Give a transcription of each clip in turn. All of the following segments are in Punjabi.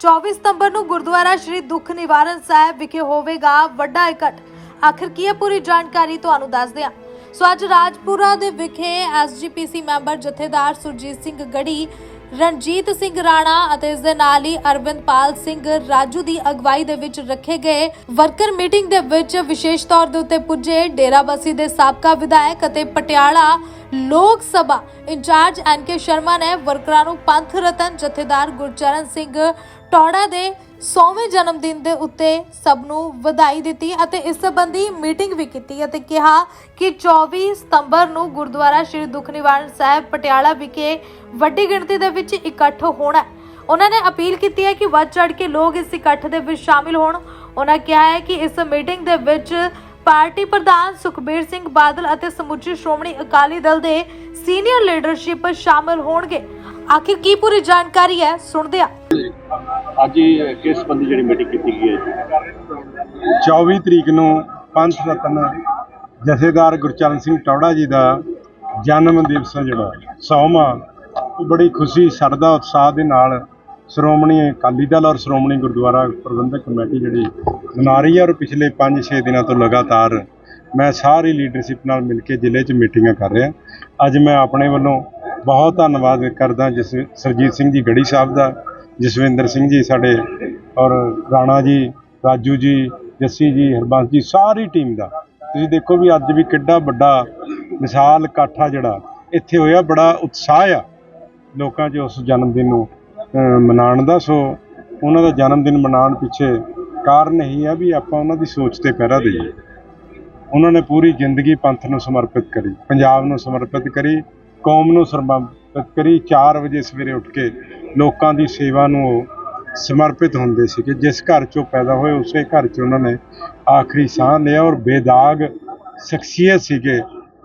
24 ਸਤੰਬਰ ਨੂੰ ਗੁਰਦੁਆਰਾ ਸ਼੍ਰੀ ਦੁੱਖ ਨਿਵਾਰਨ ਸਾਹਿਬ ਵਿਖੇ ਹੋਵੇਗਾ ਵੱਡਾ ਇਕੱਠ। ਆਖਿਰ ਕੀ ਹੈ ਪੂਰੀ ਜਾਣਕਾਰੀ ਤੁਹਾਨੂੰ ਦੱਸਦੇ ਹਾਂ। ਸੋ ਅੱਜ ਰਾਜਪੁਰਾ ਦੇ ਵਿਖੇ ਐਸਜੀਪੀਸੀ ਮੈਂਬਰ ਜਥੇਦਾਰ ਸੁਰਜੀਤ ਸਿੰਘ ਗੜੀ, ਰਣਜੀਤ ਸਿੰਘ ਰਾਣਾ ਅਤੇ ਇਸ ਦੇ ਨਾਲ ਹੀ ਅਰਵਿੰਦਪਾਲ ਸਿੰਘ ਰਾਜੂ ਦੀ ਅਗਵਾਈ ਦੇ ਵਿੱਚ ਰੱਖੇ ਗਏ ਵਰਕਰ ਮੀਟਿੰਗ ਦੇ ਵਿੱਚ ਵਿਸ਼ੇਸ਼ ਤੌਰ ਦੇ ਉੱਤੇ ਪੁੱਜੇ ਡੇਰਾਬੱਸੀ ਦੇ ਸਾਬਕਾ ਵਿਧਾਇਕ ਅਤੇ ਪਟਿਆਲਾ ਲੋਕ ਸਭਾ ਇੰਚਾਰਜ ਐਨ ਕੇ ਸ਼ਰਮਾ ਨੇ ਵਰਕਰਾਂ ਨੂੰ ਪੰਥ ਰਤਨ ਜਥੇਦਾਰ ਗੁਰਚਰਨ ਸਿੰਘ ਟੌੜਾ ਦੇ 100ਵੇਂ ਜਨਮ ਦਿਨ ਦੇ ਉੱਤੇ ਸਭ ਨੂੰ ਵਧਾਈ ਦਿੱਤੀ ਅਤੇ ਇਸ ਸੰਬੰਧੀ ਮੀਟਿੰਗ ਵੀ ਕੀਤੀ ਅਤੇ ਕਿਹਾ ਕਿ 24 ਸਤੰਬਰ ਨੂੰ ਗੁਰਦੁਆਰਾ ਸ਼੍ਰੀ ਦੁੱਖ ਸਾਹਿਬ ਪਟਿਆਲਾ ਵਿਖੇ ਵੱਡੀ ਗਿਣਤੀ ਦੇ ਵਿੱਚ ਇਕੱਠ ਹੋਣਾ ਉਹਨਾਂ ਨੇ ਅਪੀਲ ਕੀਤੀ ਹੈ ਕਿ ਵੱਧ ਚੜ ਕੇ ਲੋਕ ਇਸ ਇਕੱਠ ਦੇ ਵਿੱਚ ਸ਼ਾਮਿਲ ਹੋਣ। ਉਹਨਾਂ ਕਿਹਾ ਹੈ ਕਿ ਇਸ ਮੀਟਿੰਗ ਦੇ ਵਿੱਚ ਪਾਰਟੀ ਪ੍ਰਧਾਨ ਸੁਖਬੀਰ ਸਿੰਘ ਬਾਦਲ ਅਤੇ ਸਮੁੱਚੀ ਸ਼੍ਰੋਮਣੀ ਅਕਾਲੀ ਦਲ ਦੇ ਸੀਨੀਅਰ ਲੀਡਰਸ਼ਿਪ ਸ਼ਾਮਲ ਹੋਣਗੇ। ਆਖਿਰ ਕੀ ਪੂਰੀ ਜਾਣਕਾਰੀ ਹੈ? ਸੁਣਦੇ ਹਾਂ। ਅੱਜ ਇਹ ਕਿਸ ਸੰਬੰਧੀ ਜਿਹੜੀ ਮੀਟਿੰਗ ਕੀਤੀ ਗਈ ਹੈ ਜੀ? 24 ਤਰੀਕ ਨੂੰ ਪੰਥ ਰਤਨ ਜਥੇਦਾਰ ਗੁਰਚਰਨ ਸਿੰਘ ਟੌੜਾ ਜੀ ਦਾ ਜਨਮ ਦਿਵਸ ਹੈ ਜਿਹੜਾ ਸੌਵਾਂ ਉਹ ਬੜੀ ਖੁਸ਼ੀ ਸਰਦਾ ਉਤਸ਼ਾਹ ਦੇ ਨਾਲ ਸ਼੍ਰੋਮਣੀ ਅਕਾਲੀ ਦਲ ਔਰ ਸ਼੍ਰੋਮਣੀ ਗੁਰਦੁਆਰਾ ਪ੍ਰਬੰਧਕ ਕਮੇਟੀ ਜਿਹੜੀ ਮਨਾ ਰਹੀ ਹੈ ਔਰ ਪਿਛਲੇ 5-6 ਦਿਨਾਂ ਤੋਂ ਲਗਾਤਾਰ ਮੈਂ ਸਾਰੀ ਲੀਡਰਸ਼ਿਪ ਨਾਲ ਮਿਲ ਕੇ ਜ਼ਿਲ੍ਹੇ 'ਚ ਮੀਟਿੰਗਾਂ ਕਰ ਰਿਹਾ। ਅੱਜ ਮੈਂ ਆਪਣੇ ਵੱਲੋਂ ਬਹੁਤ ਧੰਨਵਾਦ ਕਰਦਾ ਜਿਸ ਸਰਜੀਤ ਸਿੰਘ ਜੀ ਗੜੀ ਸਾਹਿਬ ਦਾ, ਜਸਵਿੰਦਰ ਸਿੰਘ ਜੀ ਸਾਡੇ ਔਰ ਰਾਣਾ ਜੀ, ਰਾਜੂ ਜੀ, ਜੱਸੀ ਜੀ, ਹਰਬੰਸ ਜੀ, ਸਾਰੀ ਟੀਮ ਦਾ। ਤੁਸੀਂ ਦੇਖੋ ਵੀ ਅੱਜ ਵੀ ਕਿੱਡਾ ਵੱਡਾ ਵਿਸ਼ਾਲ ਇਕੱਠ ਆ ਜਿਹੜਾ। ਇੱਥੇ ਹੋਇਆ ਬੜਾ ਉਤਸ਼ਾਹ ਆ ਲੋਕਾਂ 'ਚ ਉਸ ਜਨਮ ਦਿਨ ਨੂੰ ਮਨਾਉਣ ਦਾ। ਸੋ ਉਹਨਾਂ ਦਾ ਜਨਮ ਦਿਨ ਮਨਾਉਣ ਪਿੱਛੇ ਕਾਰਨ ਇਹੀ ਆ ਵੀ ਆਪਾਂ ਉਹਨਾਂ ਦੀ ਸੋਚ ਤੇ ਪਹਿਰਾ ਦੇਈਏ। ਉਹਨਾਂ ਨੇ ਪੂਰੀ ਜ਼ਿੰਦਗੀ ਪੰਥ ਨੂੰ ਸਮਰਪਿਤ ਕਰੀ, ਪੰਜਾਬ ਨੂੰ ਸਮਰਪਿਤ ਕਰੀ ਕੌਮ ਨੂੰ ਸਮਰਪਿਤ ਕਰੀ 4 ਵਜੇ ਸਵੇਰੇ ਉੱਠ ਕੇ ਲੋਕਾਂ ਦੀ ਸੇਵਾ ਨੂੰ ਉਹ ਸਮਰਪਿਤ ਹੁੰਦੇ ਸੀ ਕਿ ਜਿਸ ਘਰ ਚੋਂ ਪੈਦਾ ਹੋਏ ਉਸੇ ਘਰ 'ਚ ਉਹਨਾਂ ਨੇ ਆਖਰੀ ਸਾਹ ਲਿਆ ਔਰ ਬੇਦਾਗ ਸ਼ਖਸੀਅਤ ਸੀਗੇ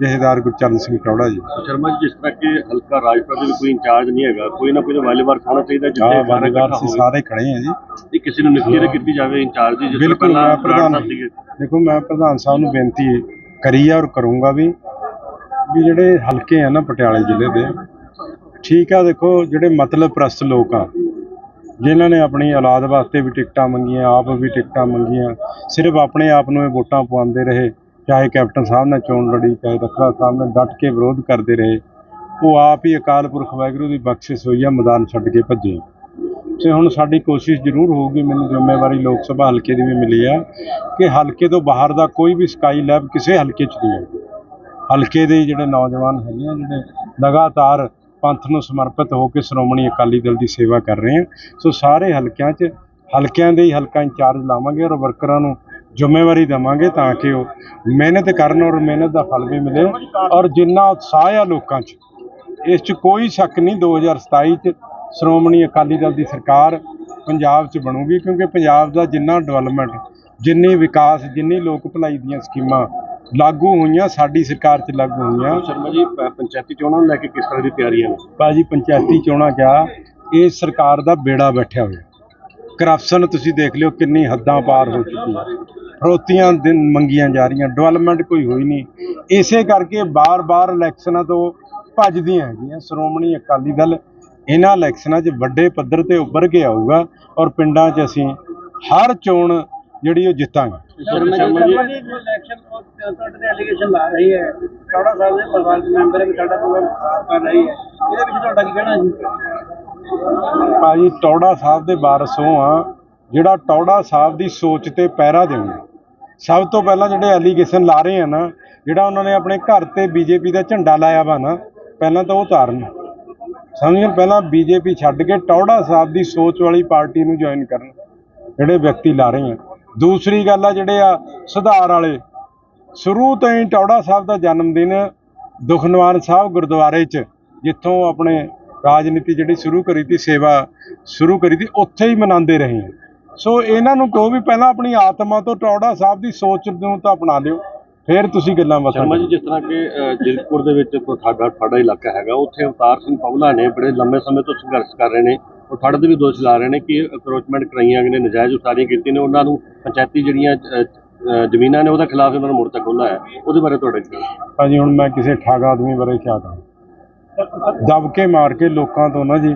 ਜਥੇਦਾਰ ਗੁਰਚਰਨ ਸਿੰਘ ਟੌੜਾ ਜੀ। ਸ਼ਰਮਾ ਜੀ ਜਿਸ ਤਰ੍ਹਾਂ ਕਿ ਹਲਕਾ ਰਾਜਪੁਰਾ ਦੇ ਕੋਈ ਇੰਚਾਰਜ ਨਹੀਂ ਹੈਗਾ ਕੋਈ ਨਾ ਕੋਈ ਵਾਲੀਵਾਰ ਹੋਣਾ ਚਾਹੀਦਾ ਆ ਜਿੱਥੇ ਅਸੀਂ ਹੋਵੇ। ਸਾਰੇ ਖੜੇ ਹਾਂ ਜੀ। ਜੇ ਕਿਸੇ ਨੂੰ ਨਿਯੁਕਤੀ ਨਾ ਕੀਤੀ ਜਾਵੇ ਇੰਚਾਰਜ ਤਰ੍ਹਾਂ ਬਿਲਕੁਲ ਮੈਂ ਪ੍ਰਧਾਨ ਦੇਖੋ ਮੈਂ ਪ੍ਰਧਾਨ ਸਾਹਿਬ ਨੂੰ ਬੇਨਤੀ ਕਰੀ ਆ ਔਰ ਕਰੂੰਗਾ ਵੀ ਵੀ ਜਿਹੜੇ ਹਲਕੇ ਆ ਨਾ ਪਟਿਆਲੇ ਜ਼ਿਲ੍ਹੇ ਦੇ, ਠੀਕ ਆ ਦੇਖੋ ਜਿਹੜੇ ਮਤਲਬ ਪ੍ਰਸਤ ਲੋਕ ਆ, ਜਿਨ੍ਹਾਂ ਨੇ ਆਪਣੀ ਔਲਾਦ ਵਾਸਤੇ ਵੀ ਟਿਕਟਾਂ ਮੰਗੀਆਂ, ਆਪ ਵੀ ਟਿਕਟਾਂ ਮੰਗੀਆਂ, ਸਿਰਫ ਆਪਣੇ ਆਪ ਨੂੰ ਇਹ ਵੋਟਾਂ ਪਵਾਉਂਦੇ ਰਹੇ, ਚਾਹੇ ਕੈਪਟਨ ਸਾਹਿਬ ਨੇ ਚੋਣ ਲੜੀ, ਚਾਹੇ ਰੱਖੜਾ ਸਾਹਿਬ ਨੇ ਡਟ ਕੇ ਵਿਰੋਧ ਕਰਦੇ ਰਹੇ, ਉਹ ਆਪ ਹੀ ਅਕਾਲ ਪੁਰਖ ਵਾਹਿਗੁਰੂ ਦੀ ਬਖਸ਼ਿਸ਼ ਹੋਈ ਆ, ਮੈਦਾਨ ਛੱਡ ਕੇ ਭੱਜੇ। ਤੇ ਹੁਣ ਸਾਡੀ ਕੋਸ਼ਿਸ਼ ਜ਼ਰੂਰ ਹੋਊਗੀ, ਮੈਨੂੰ ਜ਼ਿੰਮੇਵਾਰੀ ਲੋਕ ਸਭਾ ਹਲਕੇ ਦੀ ਵੀ ਮਿਲੀ ਆ, ਕਿ ਹਲਕੇ ਤੋਂ ਬਾਹਰ ਦਾ ਕੋਈ ਵੀ ਸਕਾਈ ਲੈਬ ਕਿਸੇ ਹਲਕੇ 'ਚ ਨਹੀਂ ਹੈ ਹਲਕੇ ਦੇ ਜਿਹੜੇ ਨੌਜਵਾਨ ਹੈਗੇ ਆ, ਜਿਹੜੇ ਲਗਾਤਾਰ ਪੰਥ ਨੂੰ ਸਮਰਪਿਤ ਹੋ ਕੇ ਸ਼੍ਰੋਮਣੀ ਅਕਾਲੀ ਦਲ ਦੀ ਸੇਵਾ ਕਰ ਰਹੇ ਆ। ਸੋ ਸਾਰੇ ਹਲਕਿਆਂ 'ਚ ਹਲਕਿਆਂ ਦੇ ਹੀ ਹਲਕਾ ਇੰਚਾਰਜ ਲਾਵਾਂਗੇ ਔਰ ਵਰਕਰਾਂ ਨੂੰ ਜ਼ਿੰਮੇਵਾਰੀ ਦੇਵਾਂਗੇ ਤਾਂ ਕਿ ਉਹ ਮਿਹਨਤ ਕਰਨ ਔਰ ਮਿਹਨਤ ਦਾ ਫਲ ਵੀ ਮਿਲੇ ਔਰ ਜਿੰਨਾ ਉਤਸ਼ਾਹ ਆ ਲੋਕਾਂ 'ਚ, ਇਸ 'ਚ ਕੋਈ ਸ਼ੱਕ ਨਹੀਂ 2027 'ਚ ਸ਼੍ਰੋਮਣੀ ਅਕਾਲੀ ਦਲ ਦੀ ਸਰਕਾਰ ਪੰਜਾਬ 'ਚ ਬਣੂਗੀ ਕਿਉਂਕਿ ਪੰਜਾਬ ਦਾ ਜਿੰਨਾ ਡਿਵੈਲਪਮੈਂਟ ਜਿੰਨੀ ਵਿਕਾਸ, ਜਿੰਨੀ ਲੋਕ ਭਲਾਈ ਦੀਆਂ ਸਕੀਮਾਂ ਲਾਗੂ ਹੋਈਆਂ ਸਾਡੀ ਸਰਕਾਰ 'ਚ ਲਾਗੂ ਹੋਈਆਂ। ਸ਼ਰਮਾ ਜੀ ਪੰਚਾਇਤੀ ਚੋਣਾਂ ਨੂੰ ਲੈ ਕੇ ਕਿਸ ਤਰ੍ਹਾਂ ਦੀ ਤਿਆਰੀਆਂ ਨੇ ਭਾਜੀ ਪੰਚਾਇਤੀ ਚੋਣਾਂ ਕਿਹਾ ਇਹ ਸਰਕਾਰ ਦਾ ਬੇੜਾ ਬੈਠਿਆ ਹੋਇਆ। ਕਰਪਸ਼ਨ ਤੁਸੀਂ ਦੇਖ ਲਿਓ ਕਿੰਨੀ ਹੱਦਾਂ ਪਾਰ ਹੋ ਚੁੱਕੀ ਹੈ ਫਰੋਤੀਆਂ ਦਿਨ ਮੰਗੀਆਂ ਜਾ ਰਹੀਆਂ ਡਿਵੈਲਪਮੈਂਟ ਕੋਈ ਹੋਈ ਨਹੀਂ। ਇਸੇ ਕਰਕੇ ਬਾਰ-ਬਾਰ ਇਲੈਕਸ਼ਨਾਂ ਤੋਂ ਭੱਜਦੀਆਂ ਹੈਗੀਆਂ ਸ਼੍ਰੋਮਣੀ ਅਕਾਲੀ ਦਲ ਇਹਨਾਂ ਇਲੈਕਸ਼ਨਾਂ 'ਚ ਵੱਡੇ ਪੱਧਰ ਤੇ ਉੱਭਰ ਕੇ ਆਊਗਾ ਔਰ ਪਿੰਡਾਂ 'ਚ ਅਸੀਂ ਹਰ ਚੋਣ ਜਿਹੜੀ ਉਹ ਜਿੱਤਾਂਗੇ। ਸ਼ਰਮਾ ਜੀ ਇਲੈਕਸ਼ਨ ਤੁਹਾਡੇ ਤੇ ਐਲੀਗੇਸ਼ਨ ਲਾ ਰਹੀ ਹੈ। ਚੌੜਾ ਸਾਹਿਬ ਦੇ ਪਰਿਵਾਰ ਦੇ ਮੈਂਬਰ ਹੈ ਵੀ ਸਾਡਾ ਪ੍ਰੋਗਰਾਮ ਖਰਾਬ ਕਰ ਰਹੀ ਹੈ। ਇਹਦੇ ਵਿੱਚ ਤੁਹਾਡਾ ਕੀ ਕਹਿਣਾ ਜੀ? ਭਾਜੀ ਟੌੜਾ ਸਾਹਿਬ ਦੇ ਵਾਰਸ ਆ ਜਿਹੜਾ ਟੌੜਾ ਸਾਹਿਬ ਦੀ ਸੋਚ ਤੇ ਪਹਿਰਾ ਦੇਣਾ ਸਭ ਤੋਂ ਪਹਿਲਾਂ ਜਿਹੜੇ ਐਲੀਗੇਸ਼ਨ ਲਾ ਰਹੇ ਆ ਨਾ ਜਿਹੜਾ ਉਹਨਾਂ ਨੇ ਆਪਣੇ ਘਰ ਤੇ ਬੀਜੇਪੀ ਦਾ ਝੰਡਾ ਲਾਇਆ ਵਾ ਨਾ ਪਹਿਲਾਂ ਤਾਂ ਉਹ ਤਾਰਨ ਸਮਝਣ ਪਹਿਲਾਂ ਬੀਜੇਪੀ ਛੱਡ ਕੇ ਟੌੜਾ ਸਾਹਿਬ ਦੀ ਸੋਚ ਵਾਲੀ ਪਾਰਟੀ ਨੂੰ ਜੁਆਇਨ ਕਰਨ ਜਿਹੜੇ ਵਿਅਕਤੀ ਲਾ ਰਹੇ ਆ। ਦੂਸਰੀ ਗੱਲ ਆ ਜਿਹੜੇ ਆ ਸੁਧਾਰ ਵਾਲੇ ਸ਼ੁਰੂ ਤੋਂ ਹੀ ਟੌੜਾ ਸਾਹਿਬ ਦਾ ਜਨਮ ਦਿਨ ਦੁਖਨਿਵਾਰਨ ਸਾਹਿਬ ਗੁਰਦੁਆਰੇ 'ਚ ਜਿੱਥੋਂ ਆਪਣੇ ਰਾਜਨੀਤੀ ਜਿਹੜੀ ਸ਼ੁਰੂ ਕਰੀ ਤੀ ਸੇਵਾ ਸ਼ੁਰੂ ਕਰੀ ਤੀ ਉੱਥੇ ਹੀ ਮਨਾਉਂਦੇ ਰਹੇ ਸੋ ਇਹਨਾਂ ਨੂੰ ਕਹੋ ਵੀ ਪਹਿਲਾਂ ਆਪਣੀ ਆਤਮਾ ਤੋਂ ਟੌੜਾ ਸਾਹਿਬ ਦੀ ਸੋਚ ਨੂੰ ਤਾਂ ਅਪਣਾ ਲਿਓ ਫਿਰ ਤੁਸੀਂ ਗੱਲਾਂ ਬਾਤਾਂ ਸ਼ਰਮਾ ਜੀ ਜਿਸ ਤਰ੍ਹਾਂ ਕਿ ਅ, ਜੀਰਕਪੁਰ ਦੇ ਵਿੱਚ ਤੁਹਾਡਾ ਤੁਹਾਡਾ ਇਲਾਕਾ ਹੈਗਾ ਉੱਥੇ ਅਵਤਾਰ ਸਿੰਘ ਪਵਲਾ ਨੇ ਬੜੇ ਲੰਮੇ ਸਮੇਂ ਤੋਂ ਸੰਘਰਸ਼ ਕਰ ਰਹੇ ਨੇ। ਤੇ ਵੀ ਦੋਸ਼ ਲਾ ਰਹੇ ਨੇ ਕਿ ਅਕਰੋਚਮੈਂਟ ਕਰਾਈਆਂ ਗਏ ਨੇ ਨਜਾਇਜ਼ ਉਸਾਰੀਆਂ ਕੀਤੀਆਂ ਨੇ ਉਹਨਾਂ ਨੂੰ ਪੰਚਾਇਤੀ ਜਿਹੜੀਆਂ ਜ਼ਮੀਨਾਂ ਨੇ ਉਹਦੇ ਖਿਲਾਫ ਉਹਨਾਂ ਨੇ ਮੋਰਚਾ ਖੋਲ੍ਹਾ ਹੈ। ਉਹਦੇ ਬਾਰੇ ਤੁਹਾਡਾ ਕੀ? ਭਾਜੀ ਹੁਣ ਮੈਂ ਕਿਸੇ ਠੱਗ ਆਦਮੀ ਬਾਰੇ ਕਹਾਂ? ਦਬ ਕੇ ਮਾਰ ਕੇ ਲੋਕਾਂ ਤੋਂ ਨਾ ਜੀ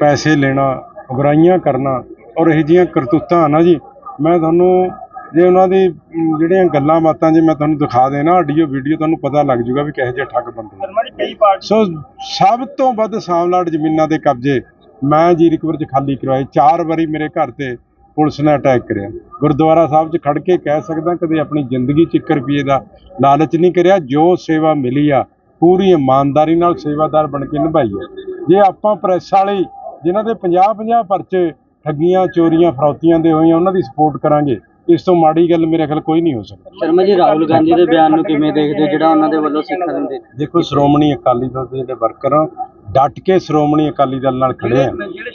ਪੈਸੇ ਲੈਣਾ ਉਗਰਾਈਆਂ ਕਰਨਾ ਔਰ ਇਹ ਜੀਆਂ ਕਰਤੂਤਾਂ ਨਾ ਜੀ ਮੈਂ ਤੁਹਾਨੂੰ ਜੇ ਉਹਨਾਂ ਦੀ ਜਿਹੜੀਆਂ ਗੱਲਾਂ ਬਾਤਾਂ ਜੇ ਮੈਂ ਤੁਹਾਨੂੰ ਦਿਖਾ ਦੇਣਾ ਆਡੀਓ ਵੀਡੀਓ ਤੁਹਾਨੂੰ ਪਤਾ ਲੱਗ ਜਾਊਗਾ ਵੀ ਕਿਹੋ ਜਿਹੇ ਠੱਗ ਬੰਦੇ ਸੋ ਸਭ ਤੋਂ ਵੱਧ ਸਾਮਲਾਟ ਜ਼ਮੀਨਾਂ ਦੇ ਕਬਜ਼ੇ ਮੈਂ ਜੀਰਕਪੁਰ ਚ ਖਾਲੀ ਕਰਵਾਏ ਚਾਰ ਵਾਰੀ ਮੇਰੇ ਘਰ ਤੇ ਪੁਲਿਸ ਨੇ ਅਟੈਕ ਕਰਿਆ। ਗੁਰਦੁਆਰਾ ਸਾਹਿਬ 'ਚ ਖੜ ਕੇ ਕਹਿ ਸਕਦਾ ਕਦੇ ਆਪਣੀ ਜ਼ਿੰਦਗੀ 'ਚ 1 ਰੁਪਏ ਦਾ ਲਾਲਚ ਨਹੀਂ ਕਰਿਆ ਜੋ ਸੇਵਾ ਮਿਲੀ ਆ ਪੂਰੀ ਇਮਾਨਦਾਰੀ ਨਾਲ ਸੇਵਾਦਾਰ ਬਣ ਕੇ ਨਿਭਾਈ ਹੈ ਜੇ ਆਪਾਂ ਪ੍ਰੈਸ ਵਾਲੇ ਜਿਨ੍ਹਾਂ ਦੇ 50 50 ਪਰਚੇ ਠੱਗੀਆਂ ਚੋਰੀਆਂ ਫਰੌਤੀਆਂ ਦੇ ਹੋਈਆਂ ਉਹਨਾਂ ਦੀ ਸਪੋਰਟ ਕਰਾਂਗੇ ਇਸ ਤੋਂ ਮਾੜੀ ਗੱਲ ਮੇਰੇ ਖਿਆਲ ਕੋਈ ਨਹੀਂ ਹੋ ਸਕਦੀ। ਸ਼ਰਮਾ ਜੀ ਰਾਹੁਲ ਗਾਂਧੀ ਦੇ ਬਿਆਨ ਨੂੰ ਕਿਵੇਂ ਦੇਖਦੇ ਜਿਹੜਾ ਉਹਨਾਂ ਦੇ ਵੱਲੋਂ ਸਿੱਖਾਂ ਨੂੰ ਦੇਖੋ ਸ਼੍ਰੋਮਣੀ ਅਕਾਲੀ ਦਲ ਦੇ ਜਿਹੜੇ ਵਰਕਰ ਆ ਡਟ ਕੇ ਸ਼੍ਰੋਮਣੀ ਅਕਾਲੀ ਦਲ ਨਾਲ ਖੜੇ ਆ।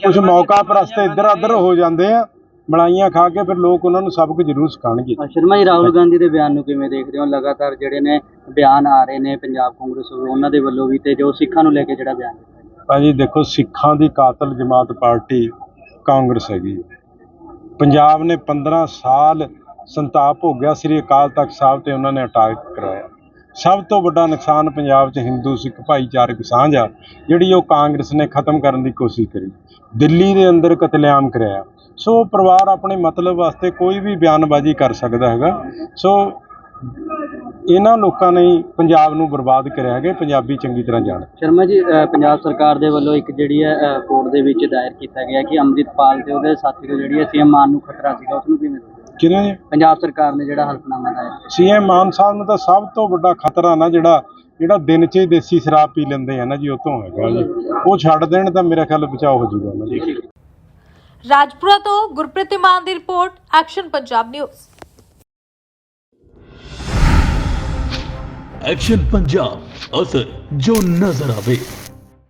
ਕੁਝ ਮੌਕਾ ਪ੍ਰਸਤੇ ਇੱਧਰ ਉੱਧਰ ਹੋ ਜਾਂਦੇ ਆ ਮਲਾਈਆਂ ਖਾ ਕੇ ਫਿਰ ਲੋਕ ਉਹਨਾਂ ਨੂੰ ਸਬਕ ਜ਼ਰੂਰ ਸਿਖਾਣਗੇ ਸ਼ਰਮਾ ਜੀ ਰਾਹੁਲ ਗਾਂਧੀ ਦੇ ਬਿਆਨ ਨੂੰ ਕਿਵੇਂ ਦੇਖਦੇ ਹੋ? ਲਗਾਤਾਰ ਜਿਹੜੇ ਨੇ ਬਿਆਨ ਆ ਰਹੇ ਨੇ ਪੰਜਾਬ ਕਾਂਗਰਸ ਵੱਲੋਂ ਉਹਨਾਂ ਦੇ ਵੱਲੋਂ ਵੀ ਤੇ ਜੋ ਸਿੱਖਾਂ ਨੂੰ ਲੈ ਕੇ ਜਿਹੜਾ ਬਿਆਨ। ਭਾਜੀ ਦੇਖੋ ਸਿੱਖਾਂ ਦੀ ਕਾਤਲ ਜਮਾਤ ਪਾਰਟੀ ਕਾਂਗਰਸ ਹੈਗੀ। ਪੰਜਾਬ ਨੇ 15 ਸਾਲ ਸੰਤਾਪ ਹੋ ਗਿਆ ਸ੍ਰੀ ਅਕਾਲ ਤਖਤ ਸਾਹਿਬ ਤੇ ਉਹਨਾਂ ਨੇ ਅਟੈਕ ਕਰਾਇਆ। ਸਭ ਤੋਂ ਵੱਡਾ ਨੁਕਸਾਨ ਪੰਜਾਬ 'ਚ ਹਿੰਦੂ, ਸਿੱਖ ਭਾਈਚਾਰਕ ਸਾਂਝ ਆ, ਜਿਹੜੀ ਉਹ ਕਾਂਗਰਸ ਨੇ ਖਤਮ ਕਰਨ ਦੀ ਕੋਸ਼ਿਸ਼ ਕਰੀ। ਦਿੱਲੀ ਦੇ ਅੰਦਰ ਕਤਲੇਆਮ ਕਰਾਇਆ ਸੋ ਪਰਿਵਾਰ ਆਪਣੇ ਮਤਲਬ ਵਾਸਤੇ ਕੋਈ ਵੀ ਬਿਆਨਬਾਜ਼ੀ ਕਰ ਸਕਦਾ ਹੈਗਾ। ਸੋ ਇਹਨਾਂ ਲੋਕਾਂ ਨੇ ਪੰਜਾਬ ਨੂੰ ਬਰਬਾਦ ਕਰਿਆ ਹੈਗਾ ਪੰਜਾਬੀ ਚੰਗੀ ਤਰ੍ਹਾਂ ਜਾਣ। ਸ਼ਰਮਾ ਜੀ ਪੰਜਾਬ ਸਰਕਾਰ ਦੇ ਵੱਲੋਂ ਇੱਕ ਜਿਹੜੀ ਹੈ ਕੋਰਟ ਦੇ ਵਿੱਚ ਦਾਇਰ ਕੀਤਾ ਗਿਆ ਕਿ ਅੰਮ੍ਰਿਤਪਾਲ ਤੇ ਉਹਦੇ ਸਾਥੀ ਨੂੰ ਜਿਹੜੀ ਹੈ, ਸੀਐਮ ਮਾਨ ਨੂੰ ਖਤਰਾ ਸੀਗਾ, ਉਸ ਨੂੰ ਕਿਵੇਂ ਕਿਹਨੇ ਜੀ ਪੰਜਾਬ ਸਰਕਾਰ ਨੇ ਜਿਹੜਾ ਹਲਫਨਾਮਾ ਕੀਤਾ ਸੀਐਮ ਮਾਨ ਸਾਹਿਬ ਨੂੰ ਤਾਂ ਸਭ ਤੋਂ ਵੱਡਾ ਖਤਰਾ ਨਾ ਜਿਹੜਾ ਜਿਹੜਾ ਦਿਨ 'ਚ ਹੀ ਦੇਸੀ ਸ਼ਰਾਬ ਪੀ ਲੈਂਦੇ ਆ ਨਾ ਜੀ ਉਹ ਤੋਂ ਹੈਗਾ ਜੀ। ਉਹ ਛੱਡ ਦੇਣ ਤਾਂ ਮੇਰਾ ਖਿਆਲ ਬਚਾਅ ਹੋ ਜਾਊਗਾ ਉਹਨਾਂ ਦਾ ਰਾਜਪੁਰਾ ਤੋਂ ਗੁਰਪ੍ਰੀਤ ਮਾਨ ਦੀ report action Punjab news. Action Punjab ਅਸਰ ਜੋ ਨਜ਼ਰ ਆਵੇ।